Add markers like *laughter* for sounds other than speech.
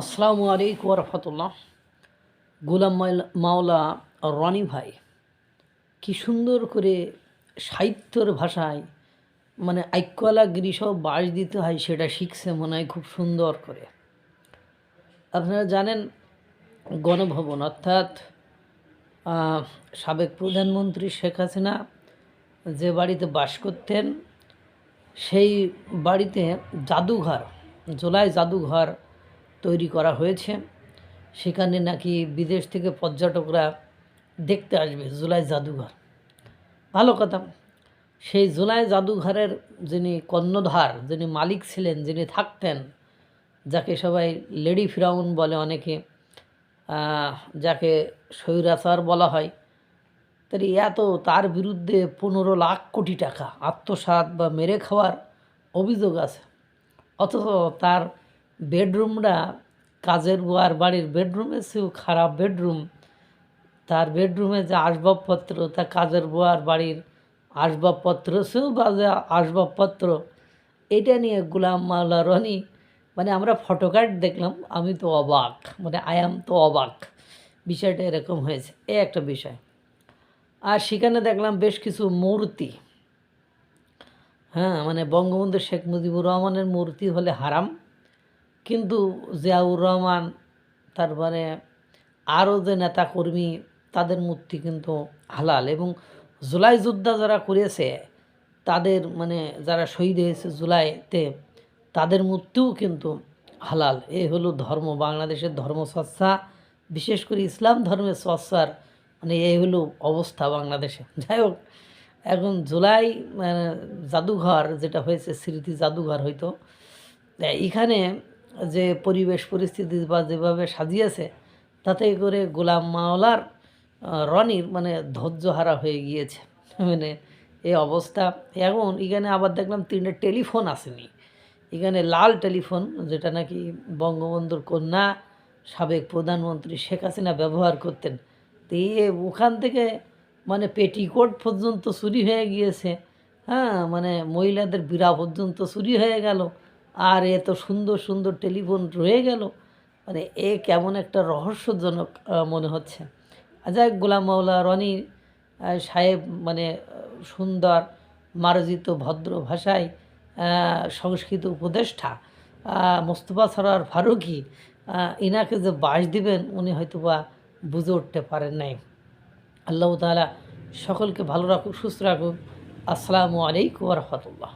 আসসালামু আলাইকুম রহমতুল্লাহ। গোলাম মাওলা রনি ভাই, কি সুন্দর করে সাহিত্যর ভাষায় মানে আইকলা গিরিসব বাস দিতে হয়, সেটা শিখছে মনে হয়, খুব সুন্দর করে। আপনারা জানেন গণভবন, অর্থাৎ সাবেক প্রধানমন্ত্রী শেখ হাসিনা যে বাড়িতে বাস করতেন, সেই বাড়িতে জাদুঘর জোলাই জাদুঘর তৈরি করা হয়েছে। সেখানে নাকি বিদেশ থেকে পর্যটকরা দেখতে আসবে জুলাই জাদুঘর। ভালো কথা। সেই জুলাই জাদুঘরের যিনি কর্ণধার, যিনি মালিক ছিলেন, যিনি থাকতেন, যাকে সবাই লেডি ফিরাউন বলে অনেকে যাকে স্বৈরাচার বলা হয়, তার এত তার বিরুদ্ধে পনেরো লাখ কোটি টাকা আত্মসাৎ বা মেরে খাওয়ার অভিযোগ আছে। অথচ তার বেডরুমটা কাজের বুয়ার বাড়ির বেডরুমের চেয়েও খারাপ বেডরুম। তার বেডরুমে যে আসবাবপত্র, তা কাজের বুয়ার বাড়ির আসবাবপত্র চেয়েও বাজে আসবাবপত্র। এটা নিয়ে গুলাম মাওলা রনি মানে আমরা ফটোকার্ড দেখলাম, আমি তো অবাক মানে আই এম তো অবাক। বিষয়টা এরকম হয়েছে, এ একটা বিষয়। আর সেখানে দেখলাম বেশ কিছু মূর্তি। হ্যাঁ মানে বঙ্গবন্ধু শেখ মুজিবুর রহমানের মূর্তি হলে হারাম। কিন্তু জিয়াউর রহমান, তারপরে আরও যে নেতাকর্মী, তাদের মূর্তি কিন্তু হালাল এবং জুলাই যোদ্ধা যারা করেছে, তাদের মানে যারা শহীদ হয়েছে জুলাইতে, তাদের মূর্তিও কিন্তু হালাল। এ হলো ধর্ম, বাংলাদেশের ধর্ম চর্চা বিশেষ করে ইসলাম ধর্মের চর্চার মানে এই হলো অবস্থা বাংলাদেশে। *laughs* যাই হোক, এখন জুলাই মানে জাদুঘর যেটা হয়েছে, স্মৃতি জাদুঘর হয়তো এখানে যে পরিবেশ পরিস্থিতি বা যেভাবে সাজিয়েছে, তাতে করে গোলাম মাওলার রনির মানে ধৈর্যহারা হয়ে গিয়েছে। মানে এই অবস্থা। এখন এখানে আবার দেখলাম তিনটে টেলিফোন আসেনি। এখানে লাল টেলিফোন, যেটা নাকি বঙ্গবন্ধুর কন্যা, সাবেক প্রধানমন্ত্রী শেখ হাসিনা ব্যবহার করতেন। তো ওখান থেকে মানে পেটিকোট পর্যন্ত চুরি হয়ে গিয়েছে। হ্যাঁ মানে মহিলাদের বিড়া পর্যন্ত চুরি হয়ে গেল। আর এত সুন্দর সুন্দর টেলিফোন রয়ে গেল। মানে এ কেমন একটা রহস্যজনক মনে হচ্ছে। যাই গোলাম মাওলা রনি সাহেব মানে সুন্দর, মার্জিত, ভদ্র ভাষায় সংস্কৃত উপদেষ্টা মোস্তফা সরার ফারুকি ইনাকে যে বাস দিবেন, উনি হয়তো বা বুঝে উঠতে পারেন নাই। আল্লাহ তাআলা সকলকে ভালো রাখুক, সুস্থ রাখুক। আসসালামু আলাইকুম রহমতুল্লাহ।